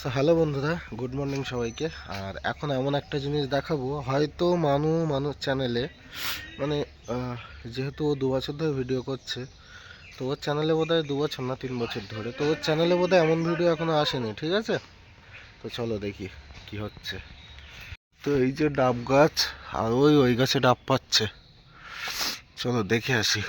So hello বন্ধুরা good morning সবাইকে। আর এখন এমন একটা জিনিস দেখাবো, হয়তো মানু মানুষ চ্যানেলে মানে যেহেতু ও দু বছর ধরে ভিডিও করছে, তো ওর চ্যানেলে বোধ হয় দু বছর না তিন বছর ধরে, তো ওর চ্যানেলে বোধ এমন ভিডিও এখনও আসেনি, ঠিক আছে? তো চলো দেখি কি হচ্ছে। তো এই যে ডাব গাছ, আর ওই ওই গাছে ডাব পাচ্ছে। চলো দেখে আসি।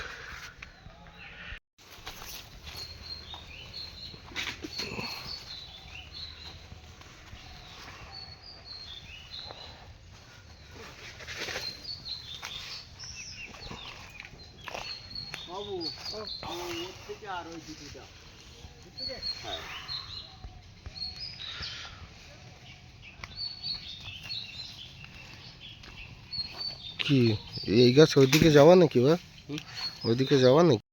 কি এই গাছ ওইদিকে যাওয়া নাকি বা? ওইদিকে যাওয়া নাকি?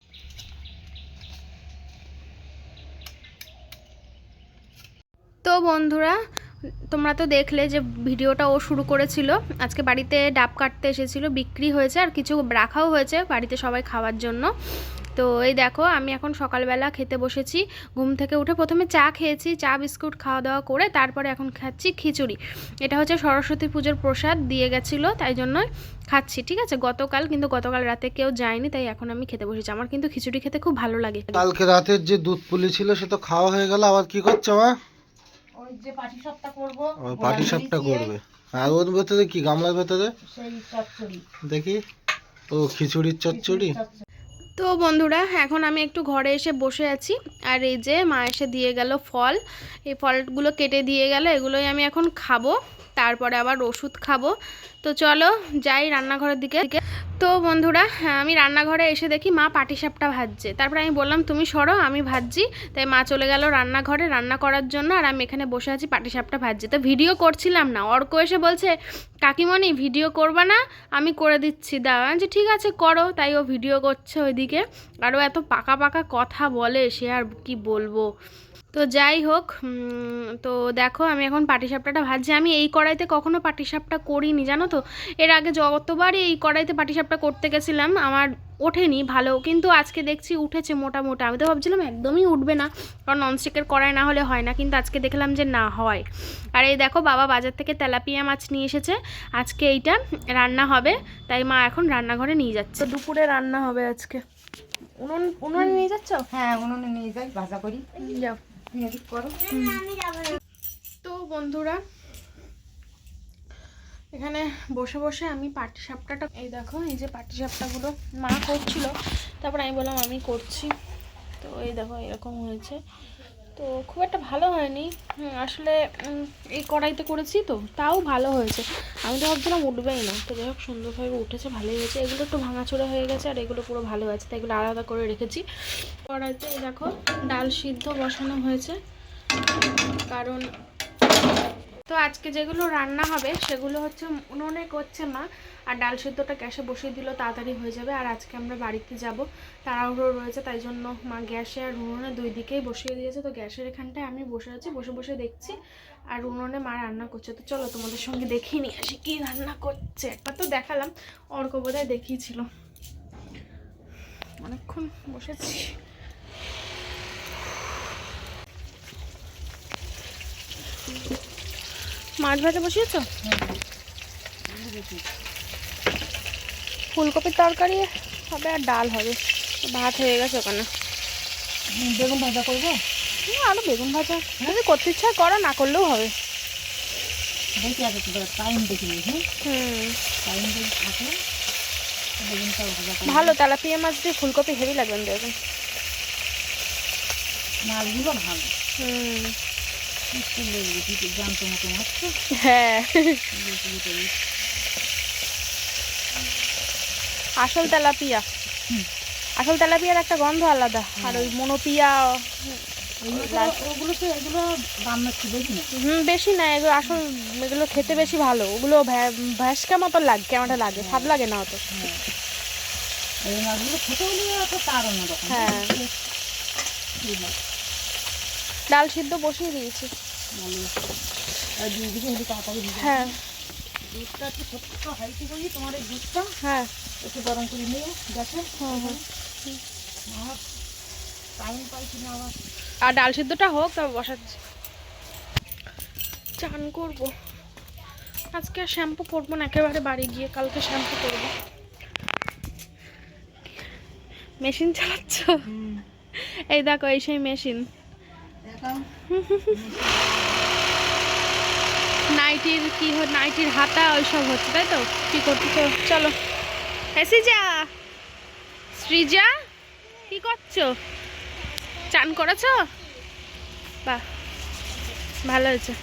তো বন্ধুরা তোমরা তো দেখলে যে ভিডিওটা ও শুরু করেছিল। আজকে বাড়িতে ডাব কাটতে এসেছিল বিক্রি হয়েছে আর কিছু রাখাও হয়েছে বাড়িতে সবাই খাওয়ার জন্য। তো এই দেখো আমি এখন সকালবেলা খেতে বসেছি। ঘুম থেকে উঠে প্রথমে চা খেয়েছি চা বিস্কুট খাওয়া দাওয়া করে তারপরে এখন খাচ্ছি খিচুড়ি। এটা হচ্ছে সরস্বতী পুজোর প্রসাদ দিয়ে গেছিল তাই জন্যই খাচ্ছি ঠিক আছে? গতকাল কিন্তু গতকাল রাতে কেউ যায়নি তাই এখন আমি খেতে বসেছি। আমার কিন্তু খিচুড়ি খেতে খুব ভালো লাগে। কালকে রাতের যে দুধ পুলি ছিল সে তো খাওয়া হয়ে গেল আবার কি করছে মা? ওই যে পাটি সাপটা করব আবার পাটি সাপটা করবে। আর ওর ভেতরে কি গামলার ভেতরে? সেই চচ্চড়ি। দেখি। ও খিচুড়ির চচ্চড়ি। তো বন্ধুরা, এখন আমি একটু ঘরে এসে বসে আছি। আর এই যে মা এসে দিয়ে গেল ফল। এই ফলগুলো কেটে দিয়ে গেল, এগুলোই আমি এখন খাব। তারপরে আবার ওষুধ খাব। তো চলো যাই রান্নাঘরের দিকে। তো বন্ধুরা হ্যাঁ, আমি রান্নাঘরে এসে দেখি মা পাটিসাপটা ভাজছে। তারপরে আমি বললাম তুমি সরো আমি ভাজছি। তাই মা চলে গেল রান্নাঘরে রান্না করার জন্য আর আমি এখানে বসে আছি পাটিসাপটা ভাজছি। তো ভিডিও করছিলাম না। অর্ক এসে বলছে কাকিমণি ভিডিও করবা না আমি করে দিচ্ছি দাও। বলছি, ঠিক আছে করো। তাই ও ভিডিও করছে ওইদিকে। আরও এত পাকা পাকা কথা বলে সে আর কি বলব? তো যাই হোক তো দেখো আমি এখন পাটিসাপটাটা ভাজছি। আমি এই কড়াইতে কখনো পাটিসাপটা করিনি জানো তো? এর আগে যতবারই এই কড়াইতে পাটিসাপটা করতে গেছিলাম আমার ওঠেনি ভালো। কিন্তু আজকে দেখছি উঠেছে মোটা মোটা আমি তো ভাবছিলাম একদমই উঠবে না কারণ ননস্টিকের কড়াই না হলে হয় না। কিন্তু আজকে দেখলাম যে না হয়। আর এই দেখো বাবা বাজার থেকে তেলাপিয়া মাছ নিয়ে এসেছে। আজকে এইটা রান্না হবে তাই মা এখন রান্নাঘরে নিয়ে যাচ্ছে। দুপুরে রান্না হবে আজকে। উনুন উনুনে নিয়ে যাচ্ছ? হ্যাঁ উনুনে নিয়ে যাই ভাজা করি। যাও। তো বন্ধুরা, এখানে বসে বসে আমি পাটি সাপটাটা এই দেখো, এই যে পাটি সাপটাগুলো মা করছিল। তারপর আমি বললাম, আমি করছি। তো এই দেখো, এরকম হয়েছে। তো খুব একটা ভালো হয়নি। আসলে এই কড়াইতে করেছি তো, তাও ভালো হয়েছে। আমি তো ভাবছিলাম উঠবেই না। তো যাই হোক সুন্দরভাবে উঠেছে, ভালোই হয়েছে। এগুলো একটু ভাঙাচোরা হয়ে গেছে, আর এগুলো পুরো ভালো আছে, তাই এগুলো আলাদা করে রেখেছি। কড়াইতে দেখো, ডাল সিদ্ধ বসানো হয়েছে। কারণ তো আজকে যেগুলো রান্না হবে, সেগুলো হচ্ছে উনুনে করছে মা। আর ডাল সেদ্ধটা গ্যাসে বসিয়ে দিল তাড়াতাড়ি হয়ে যাবে। আর আজকে আমরা বাড়িতে যাব। তাড়াহুড়ো রয়েছে, তাই জন্য মা গ্যাসে আর উনুনে দুই দিকেই বসিয়ে দিয়েছে। তো গ্যাসের এখানটায় আমি বসে আছি, বসে বসে দেখছি। আর উনুনে মা রান্না করছে। তো চলো তোমাদের সঙ্গে দেখিয়ে নিয়ে আসি কী রান্না করছে। একবার তো দেখালাম, অর্ক বোধহয় দেখিয়েছিল। অনেকক্ষণ বসেছি। মাছ ভাজা বসিয়েছ? ফুলকপির তরকারি হবে আর ডাল হবে। ভাত হয়ে গেছে ওখানে। বেগুন ভাজা করব? হুম, আরও বেগুন ভাজা। যদি করতে ইচ্ছা করো না করলেও হবে। দেখি আগে টাইম দেখি হুম? টাইম দেখি থাকলে ভালো তেলাপিয়া মাছ দিয়ে ফুলকপি হেভি লাগবে দেখবেন মাছগুলো ভালো। হুম। জানতো মতো মাছ হ্যাঁ। আসল তেলাপিয়া। আসল তেলাপিয়ার একটা গন্ধ আলাদা। আর ওই মনোপিয়া ওগুলো তো এগুলো দাম একটু বেশি না? হুম বেশি না। এগুলো আসল এগুলো খেতে বেশি ভালো। ওগুলো ভ্যা- ভ্যাসকা মতো লাগে কেমনটা লাগে। স্বাদ লাগে না অত। হ্যাঁ। এই মাছগুলো খেতে হলে তো তার অন্যরকম হ্যাঁ। ডাল সিদ্ধ বসিয়ে দিয়েছি। হ্যাঁ। দুধটা একটু ছোট্ট হাইতে করি তোমার এই দুধটা হ্যাঁ। একটু গরম করে নিয়ে গ্যাসে হুম হুম। আর টাইম পাই কিনা আবার আর ডাল সিদ্ধটা হোক তবে বসাচ্ছি। চান করব। আজকে আর শ্যাম্পু করব না একেবারে বাড়ি গিয়ে কালকে শ্যাম্পু করব। মেশিন চালাচ্ছ? এই দেখো এই সেই মেশিন। নাইটির কি হয় নাইটির হাতা ওইসব হচ্ছে তাই তো? কি করছ চলো। এসি যা সৃজা কি করছ? চান করেছ? বাহ ভালো হয়েছে।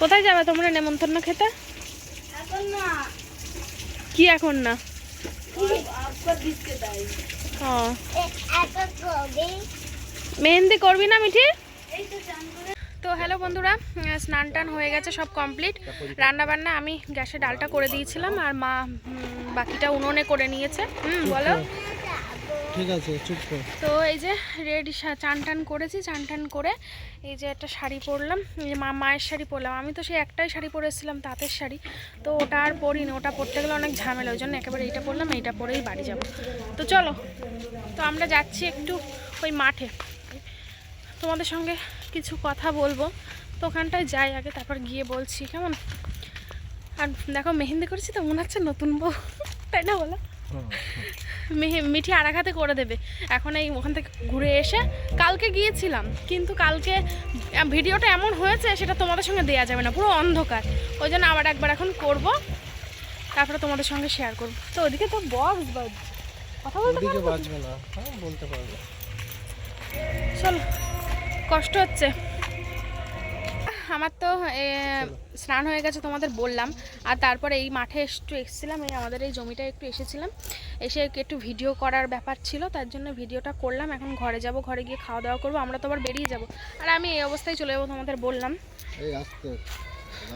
কোথায় যাবে তোমরা নেমন্তন্ন খেতে? কি এখন না? মেহেন্দি করবি না মিঠি? তো হ্যালো বন্ধুরা স্নান টান হয়ে গেছে সব কমপ্লিট রান্না বান্না আমি গ্যাসে ডালটা করে দিয়েছিলাম আর মা বাকিটা উনুনে করে নিয়েছে। হুম বলো। ঠিক আছে চুপ কর। তো এই যে রেডি চান টান করেছি চান টান করে এই যে একটা শাড়ি পরলাম এই যে মা মায়ের শাড়ি পরলাম। আমি তো সেই একটাই শাড়ি পরে এসেছিলাম তাঁতের শাড়ি। তো ওটা আর পরিনি ওটা পরতে গেলে অনেক ঝামেলা ওই জন্য একেবারে এইটা পরলাম এইটা পরেই বাড়ি যাব। তো চলো তো আমরা যাচ্ছি একটু ওই মাঠে। তোমাদের সঙ্গে কিছু কথা বলব। তো ওখানটায় যাই আগে তারপর গিয়ে বলছি কেমন? আর দেখো মেহেন্দি করেছি তো মনে হচ্ছে নতুন বউ। তাই না বলো? মিঠি আরাঘাতে করে দেবে। এখন এই ওখান থেকে ঘুরে এসে কালকে গিয়েছিলাম কিন্তু কালকে ভিডিওটা এমন হয়েছে সেটা তোমাদের সঙ্গে দেওয়া যাবে না পুরো অন্ধকার। ওই জন্য আবার একবার এখন করব তারপরে তোমাদের সঙ্গে শেয়ার করব। তো ওদিকে তো বক্স বাজছে। কথা বলতে বাজবে না হ্যাঁ বলতে পারব। চলো। কষ্ট হচ্ছে। আমার তো স্নান হয়ে গেছে তোমাদের বললাম। আর তারপরে এই মাঠে একটু এসেছিলাম এই আমাদের এই জমিটা একটু এসেছিলাম। এসে একটু ভিডিও করার ব্যাপার ছিল তার জন্য ভিডিওটা করলাম। এখন ঘরে যাব ঘরে গিয়ে খাওয়া দাওয়া করব আমরা তো আবার বেরিয়ে যাব। আর আমি এই অবস্থায় চলে যাব তোমাদের বললাম। এই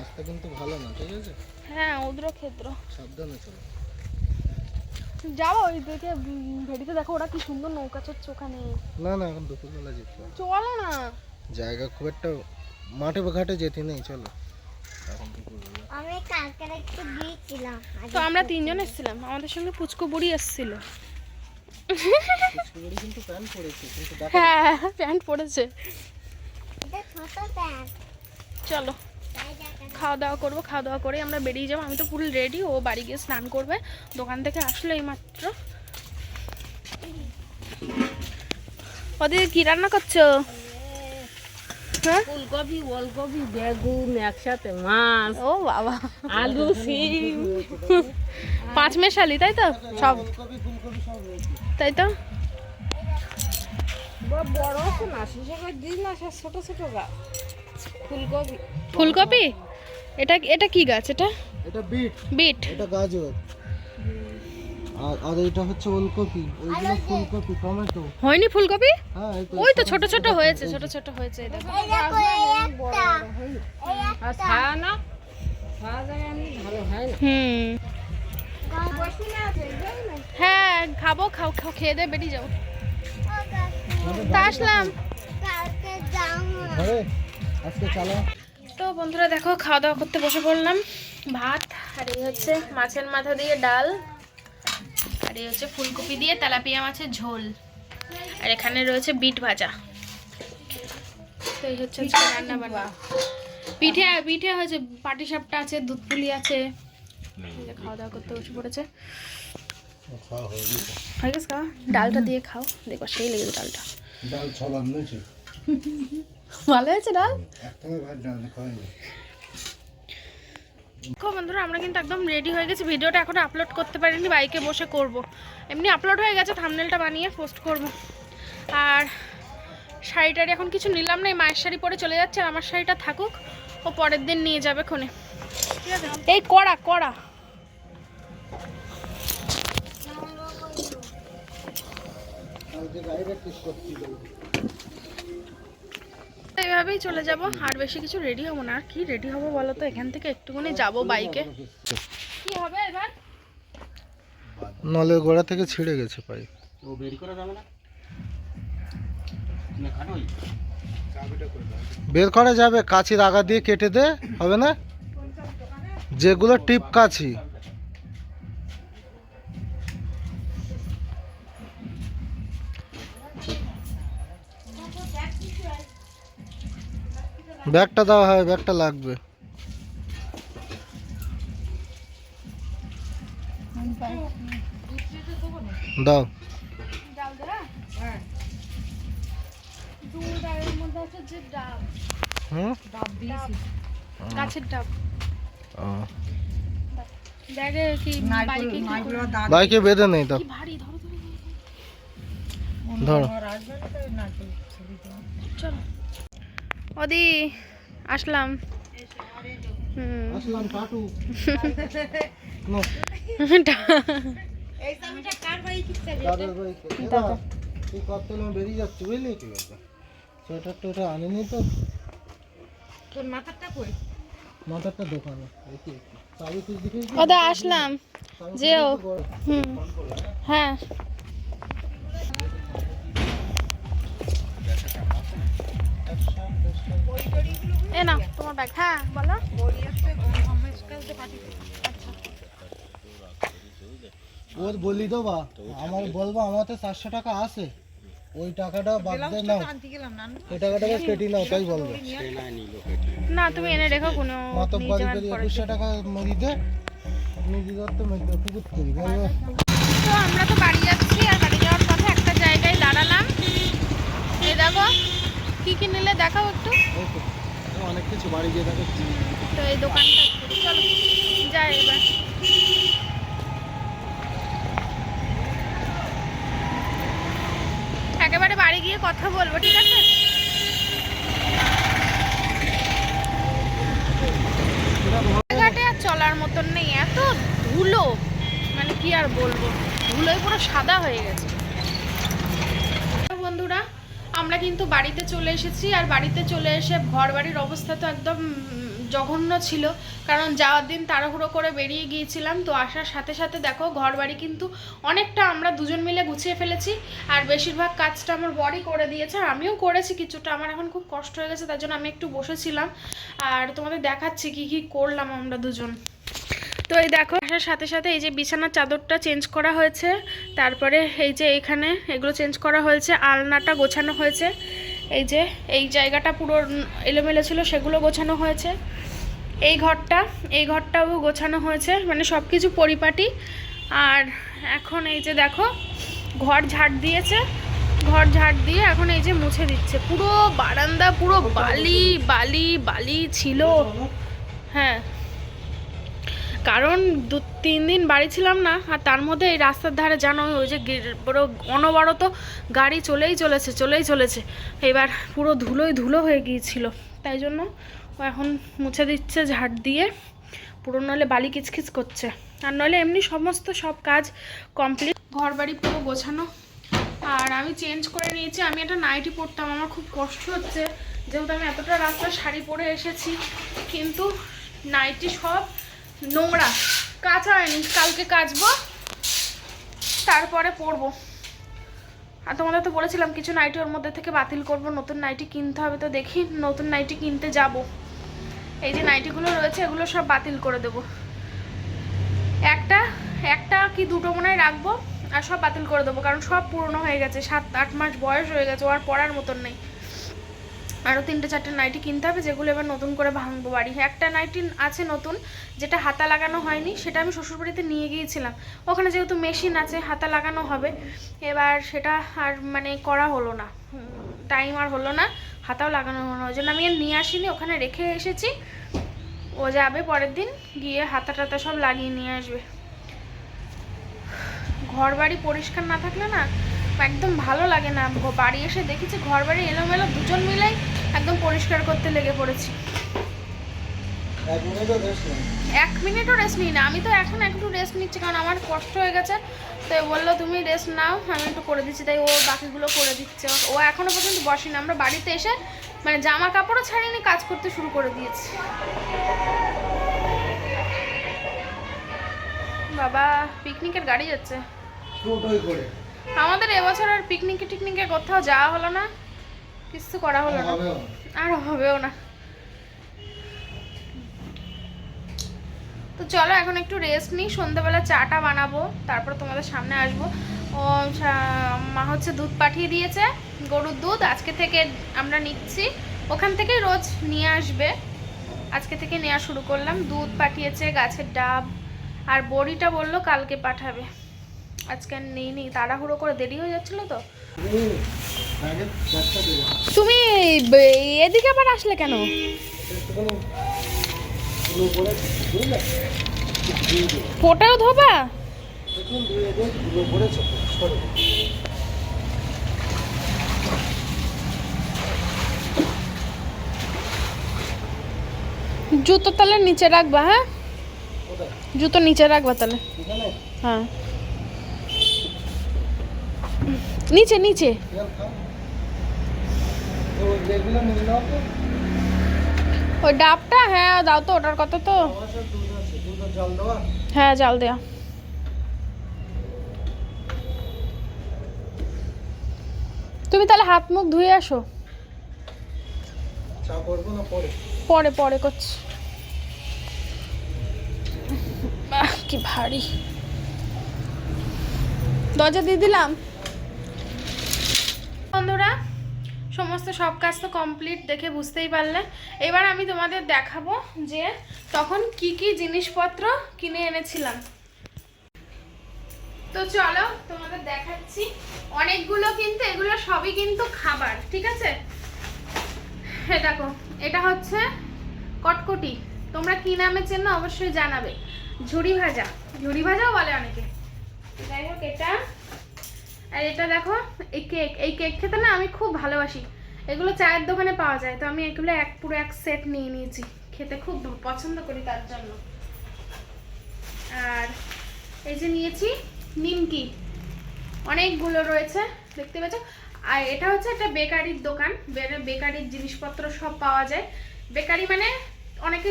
রাস্তা কিন্তু ভালো না ঠিক আছে? হ্যাঁ উদ্র ক্ষেত্র সাবধানে চলো। যাব ওই উম, ভেড়িতে দেখো ওরা কি সুন্দর নৌকা চড়ছে ওখানে। না না এখন দুপুরবেলা যেতে হবে। চলো না। জায়গা খুব একটা মাঠে ঘাটে যেতে নেই চলো। আমি কালকে একটু গিয়েছিলাম তো আমরা তিনজন এসেছিলাম আমাদের সঙ্গে পুচকু বুড়ি এসেছিল। কিন্তু প্যান্ট পরেছে কিন্তু হ্যাঁ প্যান্ট পরেছে। এটা ছোট প্যান্ট। চলো। খাওয়া দাওয়া করব খাওয়া দাওয়া করে আমরা বেরিয়ে যাব। আমি তো ফুল রেডি ও বাড়ি গিয়ে স্নান করবে। দোকান থেকে আসলো এই মাত্র ওদিকে কি রান্না করছ? হ্যাঁ? ফুলকপি ওলকপি বেগুন একসাথে মাছ ও বাবা। আলু সিম পাঁচ মেশালি তাই তো? সব। তাই তো? বড় আছে না ছোট ছোট ফুলকপি। ফুলকপি? এটা এটা কি গাছ এটা? এটা বিট। বিট। এটা গাজর। আর আর এটা হচ্ছে ওলকপি। ওইগুলো ফুলকপি টমেটো। হয়নি ফুলকপি? হ্যাঁ ওই তো ছোট ছোট হয়েছে ছোট ছোট হয়েছে এই দেখো। এই দেখো এই একটা। আর ছায়া না ছায়া যায় আমি ভালো হয় না। হুম। হ্যাঁ খাব খাও খাও খেয়ে দিয়ে বেরিয়ে যাব তা আসলাম। আজকে চালা তো বন্ধুরা দেখো খাওয়া দাওয়া করতে বসে পড়লাম। ভাত আর এই হচ্ছে মাছের মাথা দিয়ে ডাল আর এই হচ্ছে ফুলকপি দিয়ে তেলাপিয়া মাছের ঝোল আর এখানে রয়েছে বিট ভাজা। তো এই হচ্ছে আজকে রান্না বান্না। পিঠে পিঠে হয়েছে পাটি সাপটা আছে দুধ পুলি আছে এই খাওয়া দাওয়া করতে বসে পড়েছে। হয়ে গেছে। খাওয়া? ডালটা দিয়ে খাও দেখো সেই লেগেছে ডালটা। ডাল নিয়েছি ভালো হয়েছে ডাল? দেখো বন্ধুরা আমরা কিন্তু একদম রেডি হয়ে গেছি। ভিডিওটা এখনও আপলোড করতে পারিনি বাইকে বসে করব। এমনি আপলোড হয়ে গেছে থামনেলটা বানিয়ে পোস্ট করব। আর শাড়িটারি এখন কিছু নিলাম না এই মায়ের শাড়ি পরে চলে যাচ্ছে আর আমার শাড়িটা থাকুক ও পরের দিন নিয়ে যাবে খনে ঠিক আছে? এই কড়া কড়া। কালকে গাড়িটা ঠিক করতে দেবো এইভাবেই চলে যাব। আর বেশি কিছু রেডি হব না। আর কি রেডি হব বলো তো? এখান থেকে একটুখানি যাব বাইকে কি হবে এবার? নলের গোড়া থেকে ছিঁড়ে গেছে পাইপ। বের করা যাবে কাছির আগা দিয়ে কেটে দে হবে না? যেগুলো টিপ কাছি ব্যাগটা দেওয়া হয় ব্যাগটা লাগবে দাও ডাল দেরা দুধ আর এর মধ্যে আছে যে ডাব হুম ডাব দিয়েছি গাছের ডাব ও। ব্যাগে কি নারকেল বাইকে কি নারকেল করে- দাঁত বাইকে বেঁধে নেই তো কি ভারী ধরো ওদি আসলাম। হুম। আসলাম টাটু দাদা। বেরিয়ে যাচ্ছে বুঝলি? কি সোয়েটার টোয়েটার আনিনি তো। তোর মাথাটা কই? মাথারটা দোকানে। চাবি তুই দেখেছিস? ওদা আসলাম। যেও। হুম। হ্যাঁ। এ না তোমার ব্যাগ হ্যাঁ বলো। ওর বলি তো বা আমার বলব আমার তো চারশো টাকা আছে। ওই টাকাটা বাদ দিয়ে নাও। ওই টাকাটা কেটে নাও তাই বলব। না তুমি এনে রেখো কোনো মাতব বাড়ি করে একুশশো টাকা দে দত্ত মেরি পুকুর করি বলব তো আমরা তো বাড়ি যাচ্ছি আর বাড়ি যাওয়ার পথে একটা জায়গায় দাঁড়ালাম এই দেখো কি কি নিলে দেখাও একটু ওই তো অনেক কিছু, বাড়ি গিয়ে দেখাচ্ছি তো এই দোকানটা। চলো, যাই এবার। একেবারে বাড়ি গিয়ে কথা বলব, ঠিক আছে? ঘাটে আর চলার মতন নেই, এত ধুলো। মানে কি আর বলব? ধুলোয় পুরো সাদা হয়ে গেছে বন্ধুরা আমরা কিন্তু বাড়িতে চলে এসেছি আর বাড়িতে চলে এসে ঘর বাড়ির অবস্থা তো একদম জঘন্য ছিল। কারণ যাওয়ার দিন তাড়াহুড়ো করে বেরিয়ে গিয়েছিলাম। তো আসার সাথে সাথে দেখো ঘর বাড়ি কিন্তু অনেকটা আমরা দুজন মিলে গুছিয়ে ফেলেছি। আর বেশিরভাগ কাজটা আমার বড়ি করে দিয়েছে আর আমিও করেছি কিছুটা। আমার এখন খুব কষ্ট হয়ে গেছে, তার জন্য আমি একটু বসেছিলাম। আর তোমাদের দেখাচ্ছি কি কি করলাম আমরা দুজন। তো এই দেখো, আসার সাথে সাথে এই যে বিছানার চাদরটা চেঞ্জ করা হয়েছে, তারপরে এই যে এখানে এগুলো চেঞ্জ করা হয়েছে, আলনাটা গোছানো হয়েছে, এই যে এই জায়গাটা পুরো এলোমেলো ছিল, সেগুলো গোছানো হয়েছে। এই ঘরটা, এই ঘরটাও গোছানো হয়েছে মানে সব কিছু পরিপাটি। আর এখন এই যে দেখো, ঘর ঝাড় দিয়েছে, ঘর ঝাড় দিয়ে এখন এই যে মুছে দিচ্ছে। পুরো বারান্দা, পুরো বালি বালি বালি ছিল। হ্যাঁ। কারণ দু তিন দিন বাড়ি ছিলাম না, আর তার মধ্যে এই রাস্তার ধারে জানো ওই যে পুরো অনবরত গাড়ি চলেই চলেছে চলেই চলেছে। এবার পুরো ধুলোই ধুলো হয়ে গিয়েছিল। তাই জন্য ও এখন মুছে দিচ্ছে ঝাড় দিয়ে। পুরো নইলে বালি কিচকিচ করছে। আর নইলে এমনি সমস্ত সব কাজ কমপ্লিট ঘর বাড়ি পুরো গোছানো। আর আমি চেঞ্জ করে নিয়েছি। আমি একটা নাইটি পরতাম। আমার খুব কষ্ট হচ্ছে। যেহেতু আমি এতটা রাস্তা শাড়ি পরে এসেছি। কিন্তু নাইটি সব নোংরা। কাঁচা হয়নি, কালকে কাচবো, তারপরে পরবো। আর তোমাদের তো বলেছিলাম, কিছু নাইটি ওর মধ্যে থেকে বাতিল করব, নতুন নাইটি কিনতে হবে তো দেখি, নতুন নাইটি কিনতে যাব। এই যে নাইটিগুলো রয়েছে, এগুলো সব বাতিল করে দেবো। একটা একটা কি দুটো মনে রাখব, আর সব বাতিল করে দেবো, কারণ সব পুরনো হয়ে গেছে, সাত, আট মাস বয়স হয়ে গেছে আর পড়ার মতন নেই। আরও তিনটে, চারটে নাইটি কিনতে হবে, যেগুলো এবার নতুন করে ভাঙবো বাড়ি। একটা নাইটি আছে নতুন, যেটা হাতা লাগানো হয়নি, সেটা আমি শ্বশুরবাড়িতে নিয়ে গিয়েছিলাম। ওখানে যেহেতু মেশিন আছে, হাতা লাগানো হবে। এবার সেটা আর মানে করা হলো না। টাইম আর হলো না, হাতাও লাগানো হলো না। ওই জন্য আমি আর নিয়ে আসিনি, ওখানে রেখে এসেছি। ও যাবে পরের দিন, গিয়ে হাতা টাতা সব লাগিয়ে নিয়ে আসবে। ঘর বাড়ি পরিষ্কার না থাকলে না একদম ভালো লাগে না বাড়ি এসে দেখেছি ঘর বাড়ি এলোমেলো, দুজন মিলেই একদম পরিষ্কার করতে লেগে পড়েছি। এক মিনিটও রেস্ট নেই না। আমি তো এখন একটু রেস্ট নিচ্ছি, কারণ আমার কষ্ট হয়ে গেছে। তো বলল, তুমি রেস্ট নাও, আমি একটু করে দিচ্ছি। তাই ও বাকিগুলো করে দিচ্ছে। ও এখনও পর্যন্ত বসেনি। আমরা বাড়িতে এসে মানে জামা কাপড়ও ছাড়িনি, কাজ করতে শুরু করে দিয়েছি। বাবা পিকনিকের গাড়ি যাচ্ছে। টোটোই করে। আমাদের এবছর আর পিকনিকে টিকনিকে কোথাও যাওয়া হলো না। কিছু করা হলো না। আর হবেও না। তো চলো এখন একটু রেস্ট নিই সন্ধ্যাবেলা চাটা বানাবো তারপর তোমাদের সামনে আসব। ও মা হচ্ছে দুধ পাঠিয়ে দিয়েছে গরুর দুধ আজকে থেকে আমরা নিচ্ছি। ওখান থেকে রোজ নিয়ে আসবে। আজকে থেকে নেওয়া শুরু করলাম। দুধ পাঠিয়েছে গাছের ডাব আর বড়িটা বলল কালকে পাঠাবে। আজকে আর নেই নি তাড়াহুড়ো করে দেরি হয়ে যাচ্ছিল তো। তুমি এদিকে আবার আসলে কেন? ফোটাও ধোবা। জুতো তাহলে নিচে রাখবা হ্যাঁ? জুতো নিচে রাখবা তাহলে। হ্যাঁ। নিচে নিচে। ওই ডাবটা? হ্যাঁ দাও তো, ওটার কথা তো। দেওয়া হ্যাঁ জাল দেয়া। তুমি তাহলে হাত মুখ ধুয়ে আসো। পরে পরে করছি। কি ভারী। দরজা দিয়ে দিলাম? বন্ধুরা, সমস্ত সব কাজ তো কমপ্লিট দেখে বুঝতেই পারলে। এবার আমি তোমাদের দেখাবো যে তখন কি কি জিনিসপত্র কিনে এনেছিলাম। তো চলো তোমাদের দেখাচ্ছি। অনেকগুলো কিন্তু, এগুলো সবই কিন্তু খাবার, ঠিক আছে? হ্যাঁ দেখো, এটা হচ্ছে কটকটি। তোমরা কি নামে চেনো অবশ্যই জানাবে। ঝুড়ি ভাজা, ঝুড়ি ভাজাও বলে অনেকে। যাই হোক, এটা আর এটা দেখো, এই কেক এই কেক খেতে না আমি খুব ভালোবাসি। এগুলো চায়ের দোকানে পাওয়া যায়, তো আমি এগুলো এক, পুরো এক সেট নিয়ে নিয়েছি। খেতে খুব পছন্দ করি তার জন্য। আর এই যে নিয়েছি নিমকি। অনেকগুলো রয়েছে, দেখতে পাচ্ছ আর এটা হচ্ছে একটা বেকারির দোকান বেকারির জিনিসপত্র সব পাওয়া যায়। বেকারি মানে অনেকে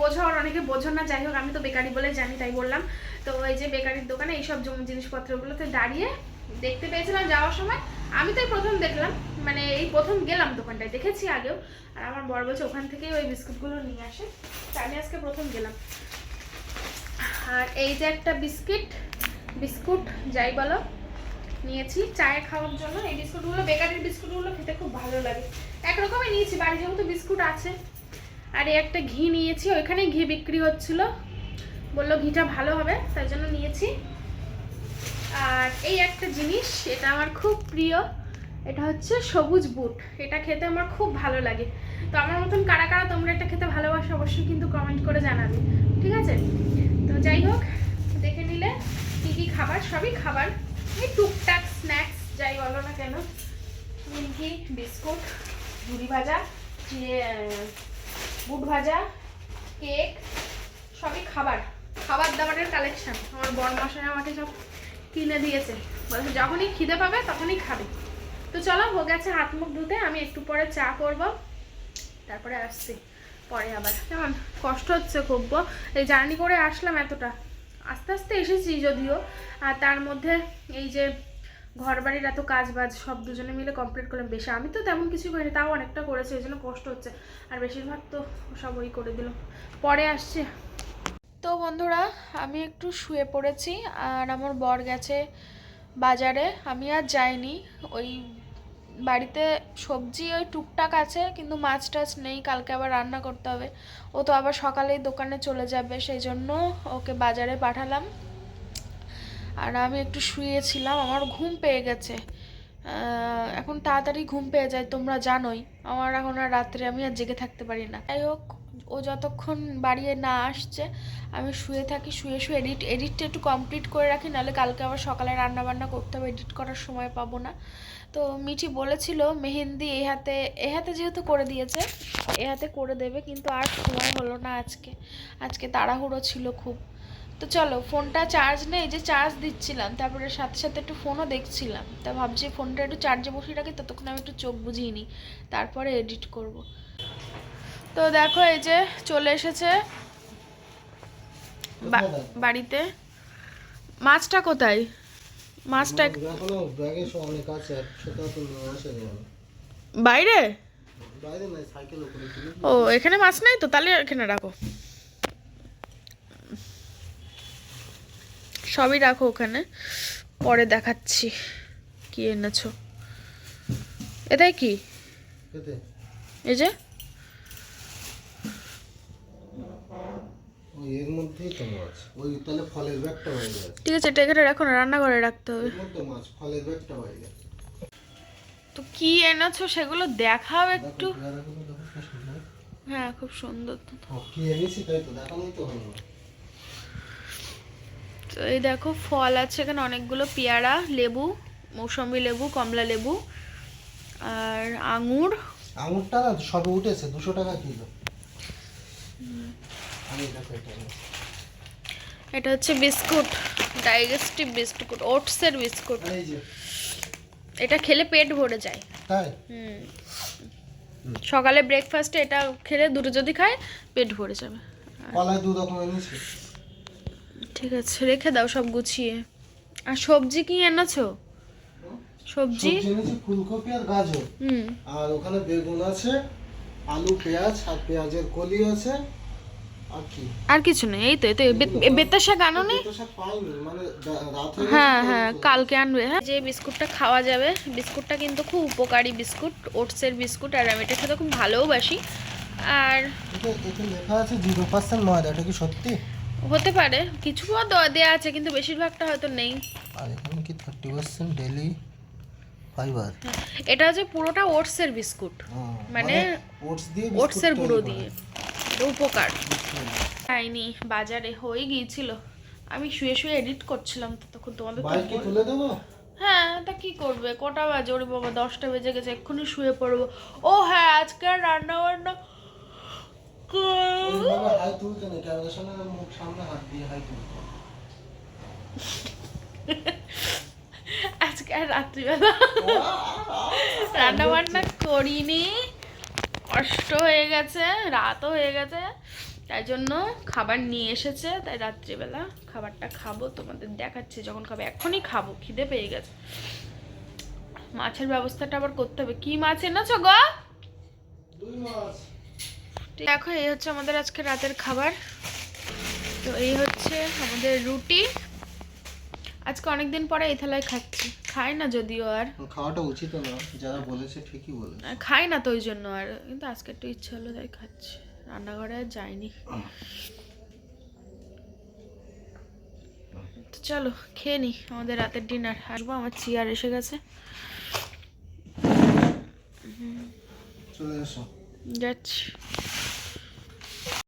বোঝো আর অনেকে বোঝো না, যাই হোক, আমি তো বেকারি বলে জানি, তাই বললাম। তো এই যে বেকারির দোকানে এইসব জিনিসপত্রগুলোতে দাঁড়িয়ে দেখতে পেয়েছিলাম যাওয়ার সময়। আমি তো প্রথম দেখলাম মানে এই প্রথম গেলাম দোকানটায়, দেখেছি আগেও। আর আমার বড় বলছে ওখান থেকেই ওই বিস্কুটগুলো নিয়ে আসে। তা আমি আজকে প্রথম গেলাম। আর এই যে একটা বিস্কিট, বিস্কুট, যাই বলো, নিয়েছি চায়ে খাওয়ার জন্য। এই বিস্কুটগুলো, বেকারির বিস্কুটগুলো খেতে খুব ভালো লাগে। একরকমই নিয়েছি, বাড়ি যেহেতু বিস্কুট আছে। আর এই একটা ঘি নিয়েছি, ওইখানেই ঘি বিক্রি হচ্ছিল। বলল ঘিটা ভালো হবে, তাই জন্য নিয়েছি। আর এই একটা জিনিস এটা আমার খুব প্রিয়, এটা হচ্ছে সবুজ বুট। এটা খেতে আমার খুব ভালো লাগে। তো আমার মতন কারা কারা তোমরা এটা খেতে ভালোবাসো অবশ্যই কিন্তু কমেন্ট করে জানাবে। ঠিক আছে? তো যাই হোক, দেখে নিলে কী কী খাবার, সবই খাবার। এই টুকটাক স্ন্যাক্স যাই বলো না কেন। নিমকি বিস্কুট ঝুড়ি ভাজা বুট ভাজা, কেক, সবই খাবার। খাবার দাবারের কালেকশন আমার বড় মশাই আমাকে সব কিনে দিয়েছে। বলছে, যখনই খিদে পাবে তখনই খাবে। তো চলো, হয়ে গেছে হাত মুখ ধুতে, আমি একটু পরে চা করব। তারপরে আসছি, পরে আবার। কেমন? কষ্ট হচ্ছে খুব। এই জার্নি করে আসলাম এতটা। আস্তে আস্তে এসেছি যদিও। আর তার মধ্যে এই যে ঘর বাড়ির এত কাজ বাজ সব দুজনে মিলে কমপ্লিট করলাম। বেশি, আমি তো তেমন কিছু করিনি, তাও অনেকটা করেছি, ওই জন্য কষ্ট হচ্ছে। আর বেশিরভাগ তো সব ওই করে দিল পরে আসছে। তো বন্ধুরা, আমি একটু শুয়ে পড়েছি আর আমার বর গেছে বাজারে। আমি আর যাইনি। ওই বাড়িতে সবজি ওই টুকটাক আছে, কিন্তু মাছ টাছ নেই। কালকে আবার রান্না করতে হবে। ও তো আবার সকালেই দোকানে চলে যাবে, সেই জন্য ওকে বাজারে পাঠালাম। আর আমি একটু শুয়েছিলাম। আমার ঘুম পেয়ে গেছে। এখন তাড়াতাড়ি ঘুম পেয়ে যায়, তোমরা জানোই। আমার এখন আর রাত্রে আমি আর জেগে থাকতে পারি না। যাই হোক ও যতক্ষণ বাড়িয়ে না আসছে, আমি শুয়ে থাকি, শুয়ে শুয়ে এডিট এডিটটা একটু কমপ্লিট করে রাখি, নাহলে কালকে আবার সকালে রান্না বান্না করতে হবে এডিট করার সময় পাবো না। তো মিঠি বলেছিল, মেহেন্দি এই হাতে, এ হাতে যেহেতু করে দিয়েছে, এ হাতে করে দেবে, কিন্তু আর সময় হলো না আজকে। আজকে তাড়াহুড়ো ছিল খুব। তো চলো, ফোনটা চার্জ নেই, যে চার্জ দিচ্ছিলাম, তারপরে সাথে সাথে একটু ফোনও দেখছিলাম। তা ভাবছি ফোনটা একটু চার্জে বসিয়ে রাখি, ততক্ষণ আমি একটু চোখ বুঝিয়ে নিই, তারপরে এডিট করব। তো দেখো এই যে চলে এসেছে বাড়িতে। মাছটা কোথায়? মাছটা বাইরে? ও এখানে মাছ নাই তো? তাহলে এখানে রাখো। সবই রাখো ওখানে। পরে দেখাচ্ছি কি এনেছো। এটাই কি? এই যে? এর মধ্যেই তো মাছ। ওই তাহলে ফলের ব্যাগটা ঠিক আছে এটা এখানে রাখো না রান্নাঘরে রাখতে হবে। মধ্যে মাছ ফলের ব্যাগটা তো কি এনেছো সেগুলো দেখাও একটু। হ্যাঁ খুব সুন্দর তো। কি এনেছি তাই তো দেখানোই তো হলো তো এই দেখো ফল আছে এখানে অনেকগুলো পেয়ারা লেবু মৌসম্বি লেবু কমলা লেবু আর আঙুর। আঙুরটা সবে উঠেছে দুশো টাকা কিলো। এটা হচ্ছে বিস্কুট ডাইজেস্টিভ বিস্কুট ওটসের বিস্কুট। এটা খেলে পেট ভরে যায়। তাই? হুম। সকালে ব্রেকফাস্টে এটা খেলে দুটো যদি খায় পেট ভরে যাবে। কলায় দু এনেছি? ঠিক আছে রেখে দাও সব গুছিয়ে। আর সবজি কি এনেছো? সবজি? সবজি এনেছি ফুলকপি আর গাজর। হুম। আর ওখানে বেগুন আছে আলু পেঁয়াজ আর পেঁয়াজের কলি আছে। আর কিছু নেই এই তো এই তো বেতার শাক আনো নি? মানে হয়ে হ্যাঁ হ্যাঁ কালকে আনবে হ্যাঁ? যে বিস্কুটটা খাওয়া যাবে বিস্কুটটা কিন্তু খুব উপকারী বিস্কুট ওটসের বিস্কুট আর আমি এটা খেতে খুব ভালোবাসি আর লেখা আছে জিরো পার্সেন্ট ময়দা এটা কি সত্যি? হতে পারে কিছু দেওয়া আছে কিন্তু বেশিরভাগটা হয়তো নেই। আর এখানে কি থার্টি পার্সেন্ট ডেলি ফাইবার? এটা হচ্ছে পুরোটা ওটসের বিস্কুট। মানে ওটস দিয়ে ওটসের গুঁড়ো দিয়ে। উপকার খাইনি বাজারে হয়ে গিয়েছিল আমি শুয়ে শুয়ে এডিট করছিলাম তো তখন তোমাদের তুলে দেবো হ্যাঁ তা কি করবে কটা বাজে ওরে বাবা দশটা বেজে গেছে এক্ষুনি শুয়ে পড়ব ও হ্যাঁ আজকে আর রান্না বান্না। আজকে আর রাত্রিবেলা রান্না বান্না করিনি কষ্ট হয়ে গেছে রাতও হয়ে গেছে তাই জন্য খাবার নিয়ে এসেছে তাই রাত্রিবেলা খাবারটা খাব তোমাদের দেখাচ্ছি যখন খাব এখনই খাব খিদে পেয়ে গেছে। মাছের ব্যবস্থাটা আবার করতে হবে। কি মাছ এনেছো গো? দেখো এই হচ্ছে আমাদের আজকে রাতের খাবার। তো এই হচ্ছে আমাদের রুটি। আজকে অনেকদিন পরে এই থালায় খাচ্ছি। খাই না যদিও আর। খাওয়াটা উচিত না যারা বলেছে ঠিকই আর খাই না তো ওই জন্য আর কিন্তু আজকে একটু ইচ্ছে হলো তাই খাচ্ছি। রান্নাঘরে আর যাইনি। তো চলো খেয়ে নি আমাদের রাতের ডিনার। আসব আমার চেয়ার এসে গেছে। চলে এসো। যাচ্ছি।